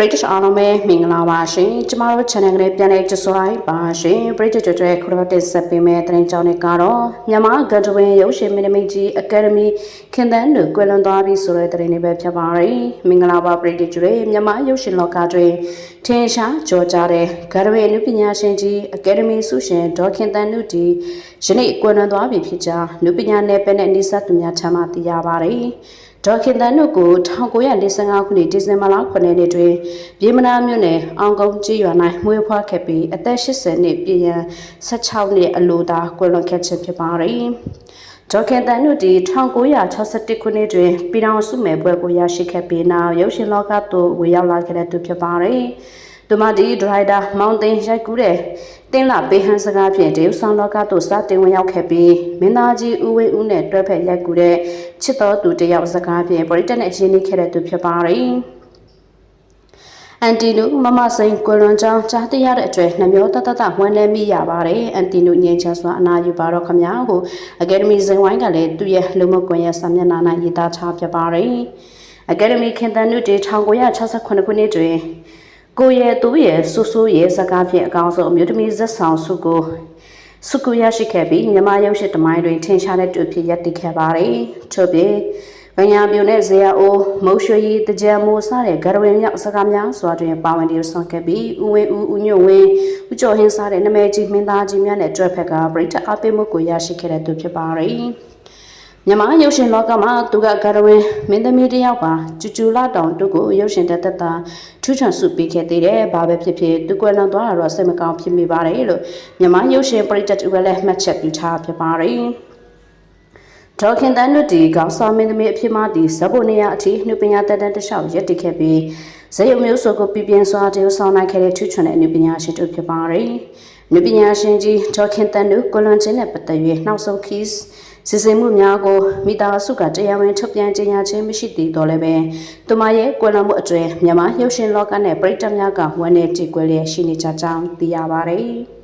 British အားလုံးပဲမင်္ဂလာပါရှင်ကျမတို့ channel ကနေပြန်လည်ကြိုဆိုလိုက်ပါရှင် British ကြွကြွခုတော့တင်ဆက်ပေးမယ့်တင်ကြောင်းတွေကတော့မြန်မာဂန်တဝင်ရုပ်ရှင်မင်းသမီးကြီး Academy ခင်သန်းတို့ကွယ်လွန်သွားပြီဆိုတဲ့တင်တွေပဲဖြစ်ပါတယ်မင်္ဂလာပါ British ကြွမြန်မာရုပ်ရှင်လောကတွင်ထင်ရှားကြော်ကြားတဲ့ဂန်တဝင်လူပညာရှင်ကြီး Academy ဆုရှင်ဒေါ်ခင်သန်းတို့ဒီယနေ့ကွယ်လွန်သွားပြီဖြစ်ကြောင်းလူပညာနယ်ပယ်နဲ့နှိစက်သူများထံမှသိရပါတယ်ဒေါက်ခင်တန်တို့ကို1945ခုနှစ်ဒီဇင်ဘာလ9ရက်နေ့တွင်ပြည်မနာမြို့နယ်အောင်ကုန်းကြီးရွာ၌မွေးဖွားခဲ့ပြီးအသက်80နှစ်ပြည့်ရန်16နှစ်အလိုသာကွယ်လွန်ခဲ့ခြင်းဖြစ်ပါသည်။ဒေါက်ခင်တန်တို့ဒီ1961ခုနှစ်တွင်ပြည်ထောင်စုမယ်ပွဲကိုရရှိခဲ့ပြီးနောက်ရုပ်ရှင်လောကသို့ဝင်ရောက်လာခဲ့တဲ့သူဖြစ်ပါသည်။သူမဒီဒရိုက်တာမောင်သိန်းရိုက်ကူးတဲ့တင်းလာပေးဟန်စကားဖြင့်ဒေဝဆောင်လောကသို့စတင်ဝင်ရောက်ခဲ့ပြီးမင်းသားကြီးဦးဝင်းဦးနဲ့တွဲဖက်ရိုက်ကူးတဲ့ချစ်တော်သူတယောက်စကားဖြင့်ပရိသတ်နဲ့ရင်းနှီးခဲ့တဲ့သူဖြစ်ပါတယ်။ အန်တီနူမမစိန်ကွယ်လွန်ကြောင်းကြားသိရတဲ့အတွက်နှမျောတတတဝမ်းနည်းမိရပါတယ်။အန်တီနူငြိမ်းချမ်းစွာအနာယူပါတော့ခမညာကိုအကယ်ဒမီဇင်ဝိုင်းကလည်းသူ့ရဲ့လူမှုကွန်ရက်စာမျက်နှာ၌ရေးသားထားပြပါတယ်။အကယ်ဒမီခင်တန်နုတီ1968ခုနှစ်တွင်ကိုရဲ့သူ့ရဲ့ဆူဆူရဲ့စကားဖြင့်အကောင်းဆုံးအမျိုးသမီးဇက်ဆောင်စုကိုစုကူရရှိခဲ့ပြီးမြမရုပ်ရှိတမိုင်းတွင်ထင်ရှားတဲ့တူဖြစ်ရပ်တည်ခဲ့ပါတယ်။ထို့ပြင် ဗညာပြိုနဲ့ဇေယအိုမုတ်ရွှေရီတကြံမိုးစတဲ့ဂရဝင်မြောက်စကားများစွာတွင်ပါဝင်တည်ဆောင်ခဲ့ပြီးဦးဝင်းဦးဦးညွန့်ဝင်းဦးကျော်ဟင်းစားတဲ့နမဲကြီးမင်းသားကြီးများနဲ့တွဲဖက်ကပရိသတ်အပိမှုကိုရရှိခဲ့တဲ့သူဖြစ်ပါတယ်။မြန်မာရုပ်ရှင်လောကမှာသူကဂရဝင်မင်းသမီးတယောက်ပါကျူကျူလာတောင်တို့ကိုရုပ်ရှင်တက်တက်တာထူးချွန်စုပေးခဲ့သေးတယ်။ဘာပဲဖြစ်ဖြစ်သူကွယ်လွန်သွားတာတော့စိတ်မကောင်းဖြစ်မိပါတယ်လို့မြန်မာရုပ်ရှင်ပရိသတ်တွေကလည်းမှတ်ချက်ပြုထားဖြစ်ပါတယ်။ ဒေါခင်တန်တို့ဒီကောင်ဆောင်မင်းသမီးအဖြစ်မှဒီဇဘိုနီယာအထိနှုပညာတက်တန်းတလျှောက်ရက်တည်ခဲ့ပြီးဇေယုံမျိုးဆိုကိုပြပြင်းစွာတရုပ်ဆောင်နိုင်ခဲ့တဲ့ထူးချွန်တဲ့အနုပညာရှင်တို့ဖြစ်ပါတယ်။အနုပညာရှင်ကြီးဒေါခင်တန်တို့ကိုလွန်ချင်းနဲ့ပတ်သက်၍နောက်ဆုံး keys စစ်စင်မှုများကိုမိသားစုကတရားဝင်ထုတ်ပြန်ကြေညာခြင်းမရှိသေးတော့လည်းပဲသူမရဲ့ကွယ်လွန်မှုအတွေ့မြန်မာရုပ်ရှင်လောကနဲ့ပြည်တများကဝန်내ကြည်ကွယ်လျက်ရှိနေကြကြောင်းသိရပါတယ်။